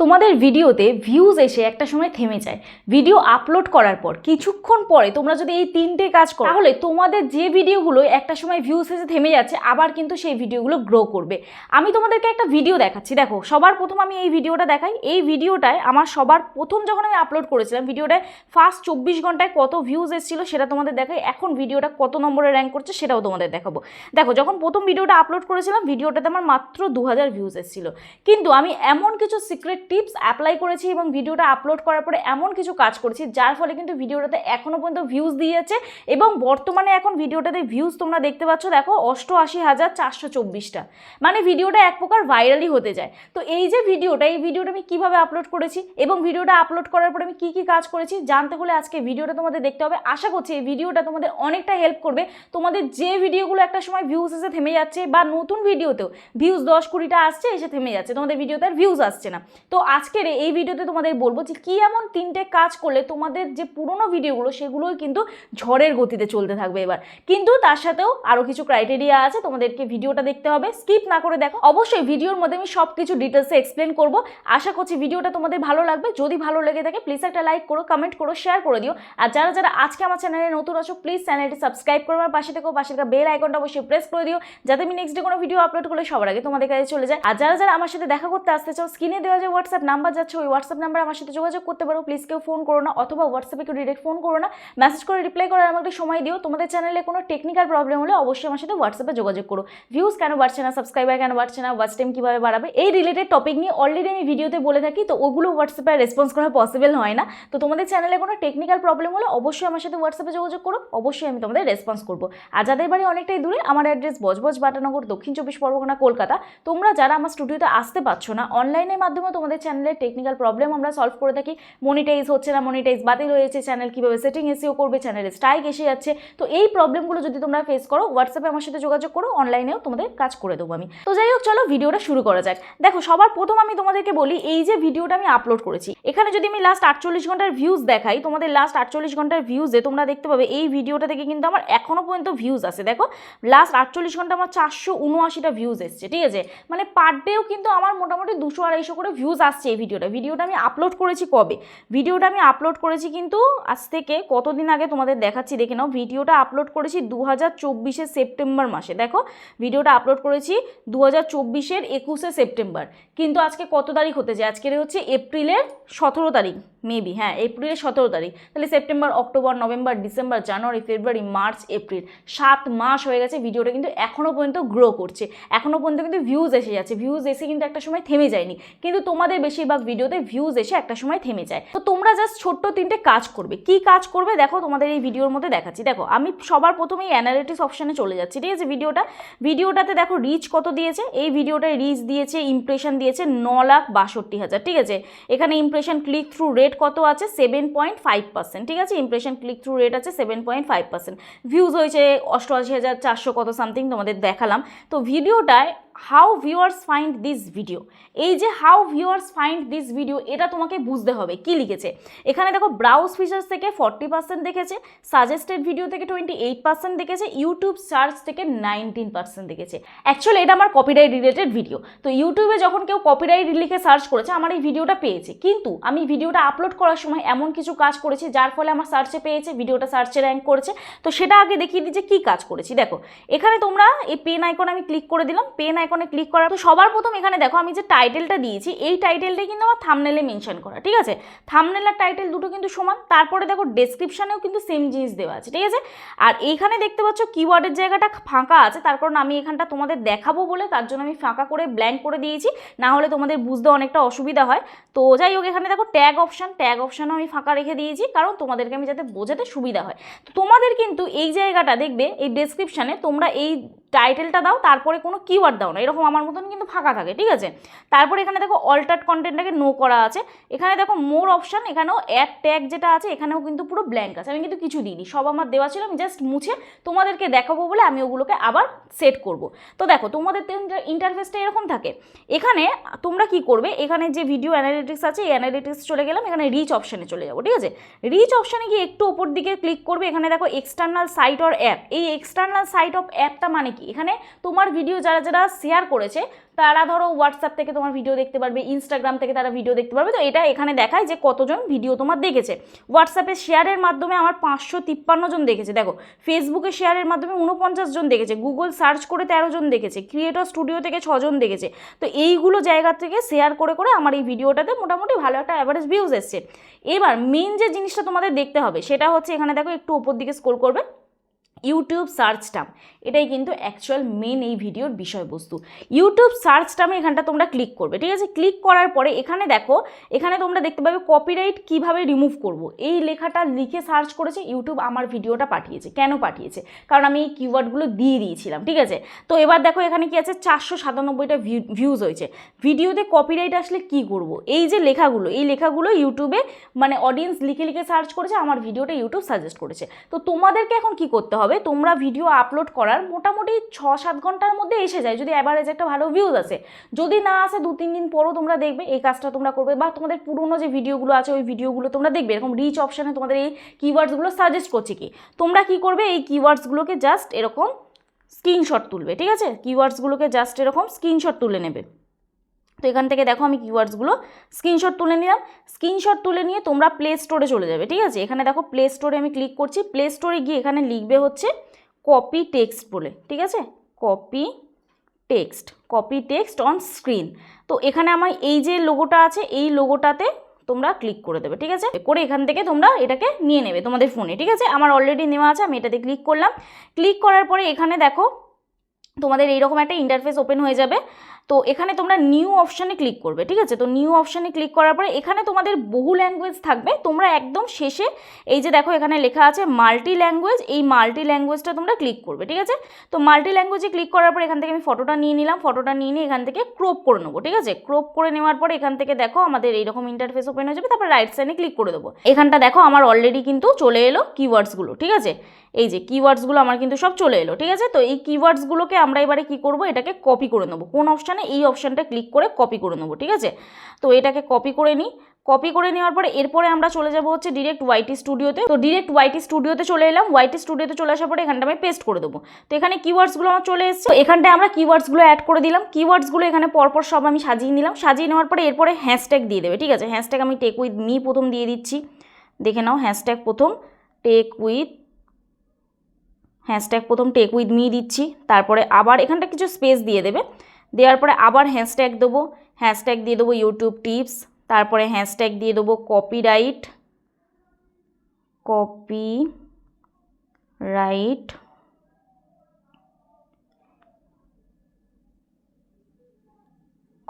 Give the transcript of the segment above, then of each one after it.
তোমাদের ভিডিওতে ভিউজ এসে একটা সময় থেমে যায়। ভিডিও আপলোড করার পর, কিছুক্ষণ পরে তোমরা যদি এই তিনটে কাজ করো, তাহলে তোমাদের যে ভিডিওগুলো একটা সময় ভিউজ এসে থেমে যাচ্ছে, আবার কিন্তু সেই ভিডিওগুলো গ্রো করবে। আমি তোমাদেরকে একটা ভিডিও দেখাচ্ছি। দেখো, সবার প্রথম আমি এই ভিডিওটা দেখাই। এই ভিডিওটায় আমার সবার প্রথম যখন আমি আপলোড করেছিলাম ভিডিওটায় ফার্স্ট চব্বিশ ঘন্টায় কত ভিউজ এসেছিল সেটা তোমাদের দেখাই। এখন ভিডিওটা কত নম্বরে র্যাঙ্ক করছে সেটাও তোমাদের দেখাবো। দেখো, যখন প্রথম ভিডিওটা আপলোড করেছিলাম ভিডিওটাতে আমার মাত্র দু হাজার ভিউজ এসেছিল। কিন্তু আমি এমন কিছু সিক্রেট টিপস অ্যাপ্লাই করেছি এবং ভিডিওটা আপলোড করার পরে এমন কিছু কাজ করেছি, যার ফলে কিন্তু ভিডিওটাতে এখনও পর্যন্ত ভিউজ দিয়েছে এবং বর্তমানে এখন ভিডিওটাতে ভিউজ তোমরা দেখতে পাচ্ছ, দেখো অষ্টআশি হাজার চারশো চব্বিশটা। মানে ভিডিওটা এক প্রকার ভাইরালই হতে যায়। তো এই যে ভিডিওটা, এই ভিডিওটা আমি কীভাবে আপলোড করেছি এবং ভিডিওটা আপলোড করার পরে আমি কী কী কাজ করেছি জানতে হলে আজকে ভিডিওটা তোমাদের দেখতে হবে। আশা করছি এই ভিডিওটা তোমাদের অনেকটা হেল্প করবে। তোমাদের যে ভিডিওগুলো একটা সময় ভিউজ এসে থেমে যাচ্ছে বা নতুন ভিডিওতেও ভিউজ দশ কুড়িটা আসছে এসে থেমে যাচ্ছে, তোমাদের ভিডিওতে আর ভিউজ আসছে না। তো আজকের এই ভিডিওতে তোমাদের বলব যে কী এমন তিনটে কাজ করলে তোমাদের যে পুরনো ভিডিওগুলো, সেগুলোই কিন্তু ঝড়ের গতিতে চলতে থাকবে এবার। কিন্তু তার সাথেও আরও কিছু ক্রাইটেরিয়া আছে, তোমাদেরকে ভিডিওটা দেখতে হবে। স্কিপ না করে দেখো, অবশ্যই ভিডিওর মধ্যে আমি সব কিছু ডিটেলসে এক্সপ্লেন করব। আশা করছি ভিডিওটা তোমাদের ভালো লাগবে। যদি ভালো লেগে থাকে প্লিজ একটা লাইক করো কমেন্ট করো শেয়ার করে দিও। আর যারা যারা আজকে আমার চ্যানেলে নতুন আছো প্লিজ চ্যানেলটি সাবস্ক্রাইব করো আমার পাশে থেকো। পাশে থাকা বেল আইকনটা অবশ্যই প্রেস করে দিও, যাতে আমি নেক্সট ডে কোনো ভিডিও আপলোড করলে সবার আগে তোমাদের কাছে চলে যায়। আর যারা যারা আমার সাথে দেখা করতে আসতে চাও স্ক্রিনে দেওয়া যে হোয়াটসঅ্যাপ নাম্বার যাচ্ছে, ওই হোয়াটসঅ্যাপ নাম্বার আমার সাথে যোগাযোগ করতে পারো। প্লিজ কেউ ফোন করো না, অথবা হোয়াটসঅ্যাপে কেউ ডিরেক্ট ফোন করো না। মেসেজ করে রিপ্লাই করার আমাকে সময় দিও। তোমাদের চ্যানেলে কোনো টেকনিক্যাল প্রবলেম হলে অবশ্যই আমার সাথে হোয়াটসঅ্যাপে যোগাযোগ করো। ভিউজ কেন বাড়ছে না সাবস্ক্রাইবার কেন বাড়ছে না ওয়াচ টাইম কীভাবে বাড়াবে, এই রিলেটেড টপিক নিয়ে অলরেডি আমি ভিডিওতে বলে থাকি, তো ওগুলো হোয়াটসঅ্যাপে রেসপন্স করা পসিবল হয় না। তো তোমাদের চ্যানেলে কোনো টেকনিক্যাল প্রবলেম হলে অবশ্যই আমার সাথে হোয়াটসঅ্যাপে যোগাযোগ করো, অবশ্যই আমি তোমাদের রেসপন্স করব। আর যাদের বাড়ি অনেকটাই দূরে, আমার অ্যাড্রেস বজবজ বাটানগর, দক্ষিণ চব্বিশ পরগনা, কলকাতা। তোমরা যারা আমার স্টুডিওতে আসতে পারছ না অনলাইনের মাধ্যমে তোমাদের চ্যানেলের টেকনিক্যাল প্রবলেম আমরা সলভ করে থাকি। মনিটাইজ হচ্ছে না মনিটাইজ বাতিল হয়েছে চ্যানেল কীভাবে সেটিং এসিও করবে চ্যানেলে স্ট্রাইক এসে যাচ্ছে। তো এই প্রবলেমগুলো যদি তোমরা ফেস করো হোয়াটসঅ্যাপে আমার সাথে যোগাযোগ করো অনলাইনেও তোমাদের কাজ করে দেবো আমি। তো যাই হোক, চলো ভিডিওটা শুরু করা যাক। দেখো, সবার প্রথম আমি তোমাদেরকে বলি, এই যে ভিডিওটা আমি আপলোড করেছি, এখানে যদি আমি লাস্ট আটচল্লিশ ঘণ্টার ভিউজ দেখাই, তোমাদের লাস্ট আটচল্লিশ ঘণ্টার ভিউজে তোমরা দেখতে পাবে, এই ভিডিওটা থেকে কিন্তু আমার এখনও পর্যন্ত ভিউজ আছে দেখো লাস্ট আটচল্লিশ ঘণ্টা আমার চারশো উনআশিটা ভিউজ এসছে, ঠিক আছে? মানে পার ডেও কিন্তু আমার মোটামুটি দুশো আড়াইশো করে ভিউজ আসছে এই ভিডিওটা। ভিডিওটা আমি আপলোড করেছি কবে? ভিডিওটা আমি আপলোড করেছি কিন্তু আজ থেকে কতদিন আগে তোমাদের দেখাচ্ছি দেখে নাও। ভিডিওটা আপলোড করেছি দু হাজার সেপ্টেম্বর মাসে। দেখো, ভিডিওটা আপলোড করেছি দু হাজার চব্বিশের একুশে সেপ্টেম্বর। কিন্তু আজকে কত তারিখ হতে যায়? আজকের হচ্ছে এপ্রিলের সতেরো তারিখ মেবি হ্যাঁ এপ্রিলের সতেরো তারিখ। তাহলে September, October, November, December, January, February, March, April. সাত মাস হয়ে গেছে ভিডিওটা কিন্তু এখনও পর্যন্ত গ্রো করছে। এখনও পর্যন্ত কিন্তু ভিউজ এসে যাচ্ছে। ভিউজ এসে কিন্তু একটা সময় থেমে যায়নি। কিন্তু তোমাদের বেশিরভাগ ভিডিওতে ভিউজ এসে একটা সময় থেমে যায়। তো তোমরা জাস্ট ছোট্ট তিনটে কাজ করবে। কি কাজ করবে? দেখো তোমাদের এই ভিডিওর মধ্যে দেখাচ্ছি। দেখো, আমি সবার প্রথমেই অ্যানালিটিক্স অপশানে চলে যাচ্ছি, ঠিক আছে? ভিডিওটা ভিডিওটাতে দেখো রিচ কত দিয়েছে? এই ভিডিওটায় রিচ দিয়েছে ইমপ্রেশন দিয়েছে ন লাখ বাষট্টি হাজার, ঠিক আছে? এখানে ইমপ্রেশন ক্লিক থ্রু রেট কত আছে? সেভেন পয়েন্ট ফাইভ পার্সেন্ট ঠিক আছে? ইমপ্রেশন ক্লিক থ্রু রেট আছে seven point five percent views হয়েছে অষ্টআশি হাজার চারশো কত সামথিং তোমাদের দেখালাম। তো ভিডিওটায় how viewers find this video এই যে how viewers find this video এটা তোমাকে বুঝতে হবে। কি লিখেছে? এখানে দেখো ব্রাউজ ফিচার্স থেকে ফর্টি পার্সেন্ট দেখেছে সাজেস্টেড ভিডিও থেকে টোয়েন্টি এইট পার্সেন্ট দেখেছে ইউটিউব সার্চ থেকে নাইনটিন পার্সেন্ট দেখেছে। অ্যাকচুয়ালি এটা আমার কপিরাইট রিলেটেড ভিডিও তো ইউটিউবে যখন কেউ কপিরাইট লিখে সার্চ করেছে, আমার এই ভিডিওটা পেয়েছে। কিন্তু আমি ভিডিওটা আপলোড করার সময় এমন কিছু কাজ করেছি, যার ফলে আমার সার্চে পেয়েছে ভিডিওটা সার্চে র্যাঙ্ক করেছে। তো সেটা আগে দেখিয়ে দিই যে কী কাজ করেছি। দেখো, এখানে তোমরা এই পেন আইকন আমি ক্লিক করে দিলাম। পেন আইকনে ক্লিক করার তো সবার প্রথম এখানে দেখো আমি যে টাইটেলটা দিয়েছি, এই টাইটেলটাই কিন্তু আমার থামনেলে মেনশন করা, ঠিক আছে? থামনেল আর টাইটেল দুটো কিন্তু সমান, তারপরে দেখো ডেসক্রিপশানেও কিন্তু সেম জিনিস দেওয়া আছে, ঠিক আছে? আর এইখানে দেখতে পাচ্ছ কিওয়ার্ডের জায়গাটা ফাঁকা আছে, তার কারণ আমি এখানটা তোমাদের দেখাবো বলে তার জন্য আমি ফাঁকা করে ব্ল্যাঙ্ক করে দিয়েছি, না হলে তোমাদের বুঝতে অনেকটা অসুবিধা হয়। তো যাই হোক, এখানে দেখো ট্যাগ অপশান ট্যাগ অপশানও আমি ফাঁকা রেখে দিয়েছি, কারণ তোমাদেরকে আমি যাতে বোঝাতে সুবিধা হয়। তো তোমাদের কিন্তু এই জায়গাটা দেখবে, এই ডেসক্রিপশানে তোমরা এই টাইটেলটা দাও, তারপরে কোনো কিওয়ার্ড দাও না। এরকম আমার মতন কিন্তু ফাঁকা থাকে, ঠিক আছে? তারপরে এখানে দেখো অল্টার্ড কন্টেন্টটাকে নো করা আছে। এখানে দেখো মোর অপশান এখানেও অ্যাড ট্যাগ যেটা আছে, এখানেও কিন্তু পুরো ব্ল্যাঙ্ক আছে। আমি কিন্তু কিছু দিইনি, সব আমার দেওয়া ছিল, আমি জাস্ট মুছে তোমাদেরকে দেখাবো বলে আমি ওগুলোকে আবার সেট করব। তো দেখো, তোমাদের ইন্টারফেসটা এরকম থাকে। এখানে তোমরা কি করবে, এখানে যে ভিডিও অ্যানালিটিক্স আছে, এই অ্যানালিটিক্স চলে গেলাম, এখানে রিচ অপশানে চলে যাব, ঠিক আছে? রিচ অপশানে গিয়ে একটু ওপর দিকে ক্লিক করবে, এখানে দেখো এক্সটার্নাল সাইট অর অ্যাপ এই এক্সটার্নাল সাইট অফ অ্যাপটা মানে কি? এখানে তোমার ভিডিও যারা যারা শেয়ার করেছে, তারা ধরো হোয়াটসঅ্যাপ থেকে তোমার ভিডিও দেখতে পারবে ইনস্টাগ্রাম থেকে তারা ভিডিও দেখতে পারবে। তো এটা এখানে দেখায় যে কতজন ভিডিও তোমার দেখেছে। হোয়াটসঅ্যাপে শেয়ারের মাধ্যমে আমার পাঁচশো তিপ্পান্ন জন দেখেছে। দেখো ফেসবুকে শেয়ারের মাধ্যমে উনপঞ্চাশ জন দেখেছে। গুগল সার্চ করে তেরো জন দেখেছে। ক্রিয়েটর স্টুডিও থেকে ছজন দেখেছে। তো এইগুলো জায়গা থেকে শেয়ার করে করে আমার এই ভিডিওটাতে মোটামুটি ভালো একটা অ্যাভারেজ ভিউজ এসছে। এবার মেন যে জিনিসটা তোমাদের দেখতে হবে, সেটা হচ্ছে এখানে দেখো একটু উপর দিকে স্কোর করবে। YouTube search term. এটাই কিন্তু অ্যাকচুয়াল মেন এই ভিডিওর বিষয়বস্তু। ইউটিউব সার্চ টার্মে এখানটা তোমরা ক্লিক করবে, ঠিক আছে? ক্লিক করার পরে এখানে দেখো, এখানে তোমরা দেখতে পাবে কপিরাইট কীভাবে রিমুভ করব। এই লেখাটা লিখে সার্চ করেছে, ইউটিউব আমার ভিডিওটা পাঠিয়েছে। কেন পাঠিয়েছে? কারণ আমি এই কিওয়ার্ডগুলো দিয়ে দিয়েছিলাম, ঠিক আছে? তো এবার দেখো এখানে কি আছে? চারশো সাতানব্বইটা ভিউজ হয়েছে। ভিডিওতে কপিরাইট আসলে কি করব? এই যে লেখাগুলো, এই লেখাগুলো ইউটিউবে মানে অডিয়েন্স লিখে লিখে সার্চ করেছে, আমার ভিডিওটা ইউটিউব সাজেস্ট করেছে। তো তোমাদেরকে এখন কি করতে হবে? তোমরা ভিডিও আপলোড করার মোটামুটি ছ সাত ঘণ্টার মধ্যে এসে যায়, যদি অ্যাভারেজ একটা ভালো ভিউজ আসে। যদি না আসে দু তিন দিন পরও তোমরা দেখবে, এই কাজটা তোমরা করবে বা তোমাদের পুরনো যে ভিডিওগুলো আছে, ওই ভিডিওগুলো তোমরা দেখবে। এরকম রিচ অপশানে তোমাদের এই কিওয়ার্ডসগুলো সাজেস্ট করছে কি? তোমরা কি করবে, এই কিওয়ার্ডসগুলোকে জাস্ট এরকম স্ক্রিনশট তুলবে, ঠিক আছে? কিওয়ার্ডসগুলোকে জাস্ট এরকম স্ক্রিনশট তুলে নেবে। তো এখান থেকে দেখো আমি কিওয়ার্ডসগুলো স্ক্রিনশট তুলে নিলাম। স্ক্রিনশট তুলে নিয়ে তোমরা প্লে স্টোরে চলে যাবে, ঠিক আছে? এখানে দেখো প্লে স্টোরে আমি ক্লিক করছি। প্লে স্টোরে গিয়ে এখানে লিখবে হচ্ছে কপি টেক্সট বলে, ঠিক আছে? Copy text copy text on screen তো এখানে আমার এই যে লোগোটা আছে, এই লোগোটাতে তোমরা ক্লিক করে দেবে, ঠিক আছে? করে এখান থেকে তোমরা এটাকে নিয়ে নেবে তোমাদের ফোনে ঠিক আছে? আমার অলরেডি নেওয়া আছে, আমি এটাতে ক্লিক করলাম। ক্লিক করার পরে এখানে দেখো তোমাদের এইরকম একটা ইন্টারফেস ওপেন হয়ে যাবে। তো এখানে তোমরা নিউ অপশানে ক্লিক করবে, ঠিক আছে? তো নিউ অপশানে ক্লিক করার পরে এখানে তোমাদের বহু ল্যাঙ্গুয়েজ থাকবে। তোমরা একদম শেষে এই যে দেখো এখানে লেখা আছে মাল্টি ল্যাঙ্গুয়েজ এই মাল্টি ল্যাঙ্গুয়েজটা তোমরা ক্লিক করবে, ঠিক আছে? তো মাল্টি ল্যাঙ্গুয়েজে ক্লিক করার পরে এখান থেকে আমি ফটোটা নিয়ে নিলাম ফটোটা নিয়ে নিয়ে এখান থেকে ক্রপ করে নেব, ঠিক আছে? ক্রপ করে নেওয়ার পরে এখান থেকে দেখো আমাদের এইরকম ইন্টারফেস ওপেন হয়ে যাবে, তারপর রাইট সাইডে ক্লিক করে দেবো। এখানটা দেখো আমার অলরেডি কিন্তু চলে এলো কিওয়ার্ডসগুলো ঠিক আছে? এই যে কিওয়ার্ডসগুলো আমার কিন্তু সব চলে এলো, ঠিক আছে? তো এই কিওয়ার্ডসগুলোকে আমরা এবারে কি করব? এটাকে কপি করে নেব। কোন অপশানে এই অপশানটা ক্লিক করে কপি করে নেব, ঠিক আছে? তো এটাকে কপি করে নিই। কপি করে নেওয়ার পরে এরপরে আমরা চলে যাব হচ্ছে ডিরেক্ট ওয়াইটি স্টুডিওতে তো ডিরেক্ট ওয়াইটি স্টুডিওতে চলে এলাম। ওয়াইটি স্টুডিওতে চলে আসার পরে এখানটা আমি পেস্ট করে দেবো। তো এখানে কিওয়ার্ডসগুলো আমার চলে এসেছে। এখানটায় আমরা কিওয়ার্ডসগুলো অ্যাড করে দিলাম। কিওয়ার্ডসগুলো এখানে পরপর সব আমি সাজিয়ে নিলাম। সাজিয়ে নেওয়ার পরে এরপরে হ্যাশট্যাগ দিয়ে দেবে, ঠিক আছে? হ্যাশট্যাগ আমি টেক উইথ মি প্রথম দিয়ে দিচ্ছি। দেখে নাও হ্যাশট্যাগ প্রথম টেক উইথ হ্যাশট্যাগ প্রথম টেক উইথ মি দিচ্ছি, তারপরে আবার এখানটা কিছু স্পেস দিয়ে দেবে। দেওয়ার পরে আবার হ্যাশট্যাগ দেবো, হ্যাশট্যাগ দিয়ে দেবো ইউটিউব টিপস, তারপরে হ্যাশট্যাগ দিয়ে দেবো কপিরাইট কপি রাইট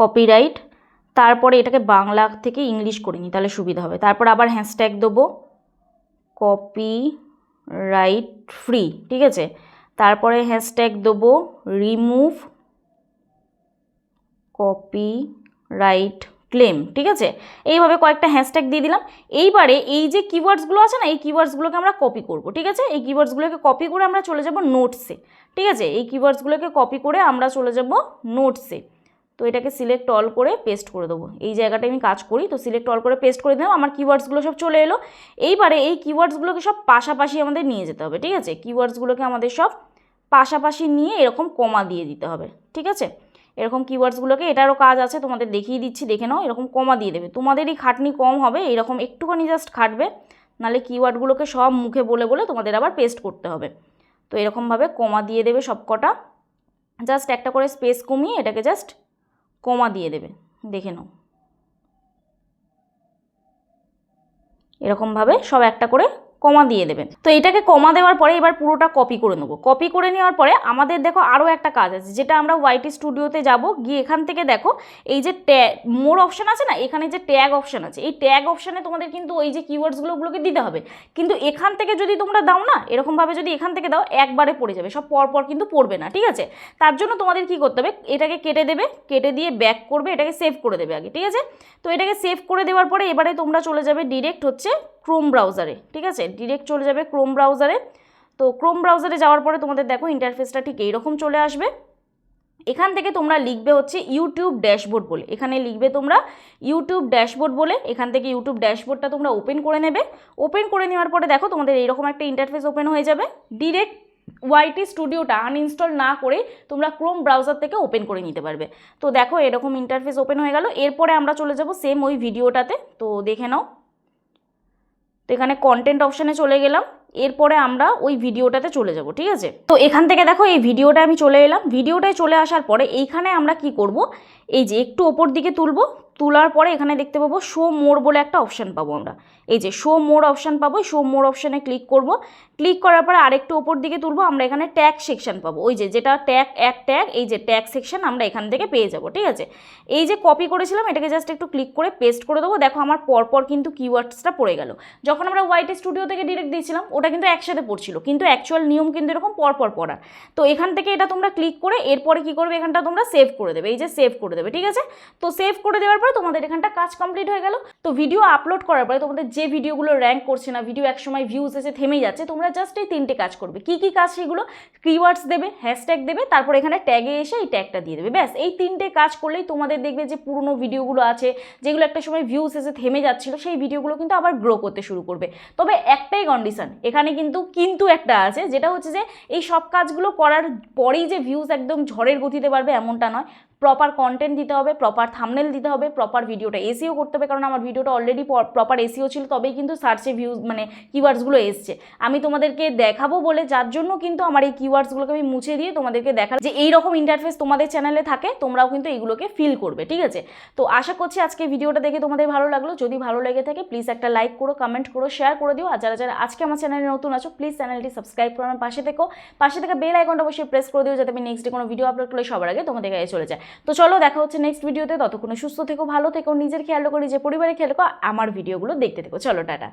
কপিরাইট তারপরে এটাকে বাংলা থেকে ইংলিশ করে নিই তাহলে সুবিধা হবে। তারপর আবার হ্যাশট্যাগ দেবো কপি রাইট ফ্রি ঠিক আছে? তারপরে হ্যাশট্যাগ দেবো রিমুভ কপি রাইট ক্লেম ঠিক আছে? এইভাবে কয়েকটা হ্যাশট্যাগ দিয়ে দিলাম। এইবারে এই যে কিওয়ার্ডসগুলো আছে না, এই কিওয়ার্ডসগুলোকে আমরা কপি করব, ঠিক আছে? এই কিওয়ার্ডসগুলোকে কপি করে আমরা চলে যাব নোটসে ঠিক আছে? এই কিওয়ার্ডসগুলোকে কপি করে আমরা চলে যাব নোটসে তো এটাকে সিলেক্ট অল করে পেস্ট করে দেবো। এই জায়গাটায় আমি কাজ করি, তো সিলেক্ট অল করে পেস্ট করে দিলাম, আমার কিওয়ার্ডসগুলো সব চলে এলো। এইবারে এই কিওয়ার্ডসগুলোকে সব পাশাপাশি আমাদের নিয়ে যেতে হবে, ঠিক আছে? কিওয়ার্ডসগুলোকে আমাদের সব পাশাপাশি নিয়ে এরকম কমা দিয়ে দিতে হবে, ঠিক আছে? এরকম কিওয়ার্ডসগুলোকে এটারও কাজ আছে, তোমাদের দেখিয়ে দিচ্ছি, দেখে নাও, এরকম কমা দিয়ে দেবে। তোমাদেরই খাটনি কম হবে, এরকম একটুখানি জাস্ট খাটবে, নাহলে কিওয়ার্ডগুলোকে সব মুখে বলে বলে তোমাদের আবার পেস্ট করতে হবে। তো এরকমভাবে কমা দিয়ে দেবে সব কটা জাস্ট একটা করে স্পেস কমিয়ে এটাকে জাস্ট কমা দিয়ে দেবে দেখে নাও। এরকমভাবে সব একটা করে কমা দিয়ে দেবেন তো এটাকে কমা দেওয়ার পরে এবার পুরোটা কপি করে নেব। কপি করে নেওয়ার পরে আমাদের দেখো আরও একটা কাজ আছে, যেটা আমরা ওয়াইটি স্টুডিওতে যাব, গিয়ে এখান থেকে দেখো এই যে ট্যাগ মোর অপশান আছে না? এখানে যে ট্যাগ অপশান আছে, এই ট্যাগ অপশানে তোমাদের কিন্তু ওই যে কিওয়ার্ডসগুলো ওগুলোকে দিতে হবে। কিন্তু এখান থেকে যদি তোমরা দাও না, এরকমভাবে যদি এখান থেকে দাও, একবারে পড়ে যাবে, সব পরপর কিন্তু পড়বে না, ঠিক আছে? তার জন্য তোমাদের কি করতে হবে, এটাকে কেটে দেবে, কেটে দিয়ে ব্যাক করবে, এটাকে সেভ করে দেবে আগে, ঠিক আছে? তো এটাকে সেভ করে দেওয়ার পরে এবারে তোমরা চলে যাবে ডিরেক্ট হচ্ছে ক্রোম ব্রাউজারে ঠিক আছে? ডিরেক্ট চলে যাবে ক্রোম ব্রাউজারে তো ক্রোম ব্রাউজারে যাওয়ার পরে তোমাদের দেখো ইন্টারফেসটা ঠিক এইরকম চলে আসবে। এখান থেকে তোমরা লিখবে হচ্ছে ইউটিউব ড্যাশবোর্ড বলে। এখানে লিখবে তোমরা ইউটিউব ড্যাশবোর্ড বলে। এখান থেকে ইউটিউব ড্যাশবোর্ডটা তোমরা ওপেন করে নেবে। ওপেন করে নেওয়ার পরে দেখো তোমাদের এইরকম একটা ইন্টারফেস ওপেন হয়ে যাবে। ডিরেক্ট ওয়াইটি স্টুডিওটা আনইনস্টল না করে তোমরা ক্রোম ব্রাউজার থেকে ওপেন করে নিতে পারবে। তো দেখো এরকম ইন্টারফেস ওপেন হয়ে গেল। এরপরে আমরা চলে যাব সেম ওই ভিডিওটাতে তো দেখে নাও। তো এখানে কন্টেন্ট অপশানে চলে গেলাম। এরপরে আমরা ওই ভিডিওটাতে চলে যাব, ঠিক আছে? তো এখান থেকে দেখো এই ভিডিওটা আমি চলে এলাম। ভিডিওটায় চলে আসার পরে এইখানে আমরা কি করব? এই যে একটু ওপর দিকে তুলবো তোলার পরে এখানে দেখতে পাবো শো মোর বলে একটা অপশান পাবো আমরা। এই যে শো মোর অপশান পাবো শো মোর অপশানে ক্লিক করব। ক্লিক করার পরে আরেকটু ওপর দিকে তুলবো, আমরা এখানে ট্যাগ সেকশন পাবো। ওই যে যেটা ট্যাগ এক ট্যাগ এই যে ট্যাগ সেকশন আমরা এখান থেকে পেয়ে যাব, ঠিক আছে? এই যে কপি করেছিলাম, এটাকে জাস্ট একটু ক্লিক করে পেস্ট করে দেবো। দেখো আমার পরপর কিন্তু কিওয়ার্ডসটা পড়ে গেল। যখন আমরা ওয়াইটি স্টুডিও থেকে ডিরেক্ট দিয়েছিলাম, ওটা কিন্তু একসাথে পড়ছিল, কিন্তু অ্যাকচুয়াল নিয়ম কিন্তু এরকম পরপর পড়ার। তো এখান থেকে এটা তোমরা ক্লিক করে এরপরে কি করবে? এখানটা তোমরা সেভ করে দেবে। এই যে সেভ করে দেবে, ঠিক আছে? তো সেভ করে দেওয়ার পরে তোমাদের এখানটা কাজ কমপ্লিট হয়ে গেল। তো ভিডিও আপলোড করার পরে তোমাদের যে ভিডিওগুলো র্যাঙ্ক করছে না ভিডিও একসময় ভিউজ এসে থেমে যাচ্ছে, তোমরা জাস্ট এই তিনটে কাজ করবে। কি কি কাজ সেগুলো কিওয়ার্ডস দেবে হ্যাশট্যাগ দেবে, তারপর এখানে ট্যাগে এসে এই ট্যাগটা দিয়ে দেবে। ব্যাস, এই তিনটে কাজ করলেই তোমাদের দেখবে যে পুরনো ভিডিওগুলো আছে, যেগুলো একটা সময় ভিউজ এসে থেমে যাচ্ছিল, সেই ভিডিওগুলো কিন্তু আবার গ্রো করতে শুরু করবে। তবে একটাই কন্ডিশন এখানে কিন্তু কিন্তু একটা আছে, যেটা হচ্ছে যে এই সব কাজগুলো করার পরেই যে ভিউজ একদম ঝড়ের গতিতে পারবে এমনটা নয়। প্রপার কন্টেন্ট দিতে হবে প্রপার থামনেল দিতে হবে প্রপার ভিডিওটা এসিও করতে হবে, কারণ আমার ভিডিওটা অলরেডি প্রপার এসিও ছিল, তবেই কিন্তু সার্চে ভিউজ মানে কিওয়ার্ডসগুলো এসছে। আমি তোমাদেরকে দেখাবো বলে, যার জন্য কিন্তু আমার এই কিওয়ার্ডসগুলোকে আমি মুছে দিয়ে তোমাদেরকে দেখা যে এই রকম ইন্টারফেস তোমাদের চ্যানেলে থাকে, তোমরাও কিন্তু এইগুলোকে ফিল করবে, ঠিক আছে? তো আশা করছি আজকে ভিডিওটা দেখে তোমাদের ভালো লাগল। যদি ভালো লেগে থাকে প্লিজ একটা লাইক করো কমেন্ট করো শেয়ার করে দিও। আর যারা যারা আজকে আমার চ্যানেলে নতুন আছো প্লিজ চ্যানেলটি সাবস্ক্রাইব করো আমার পাশে থেকো। পাশে থেকে বেল আইকনটা অবশ্যই প্রেস করে দিও, যাতে আমি নেক্সট ডে কোনো ভিডিও আপলোড করলে সবার আগে তোমাদের কাছে চলে যায়। তো চলো দেখা হচ্ছে নেক্সট ভিডিওতে ততক্ষণে সুস্থ থেকো, ভালো থেকো, নিজের খেয়াল করে নিজের পরিবারের খেয়াল করো আমার ভিডিওগুলো দেখতে থেকো। চলো, টাটা।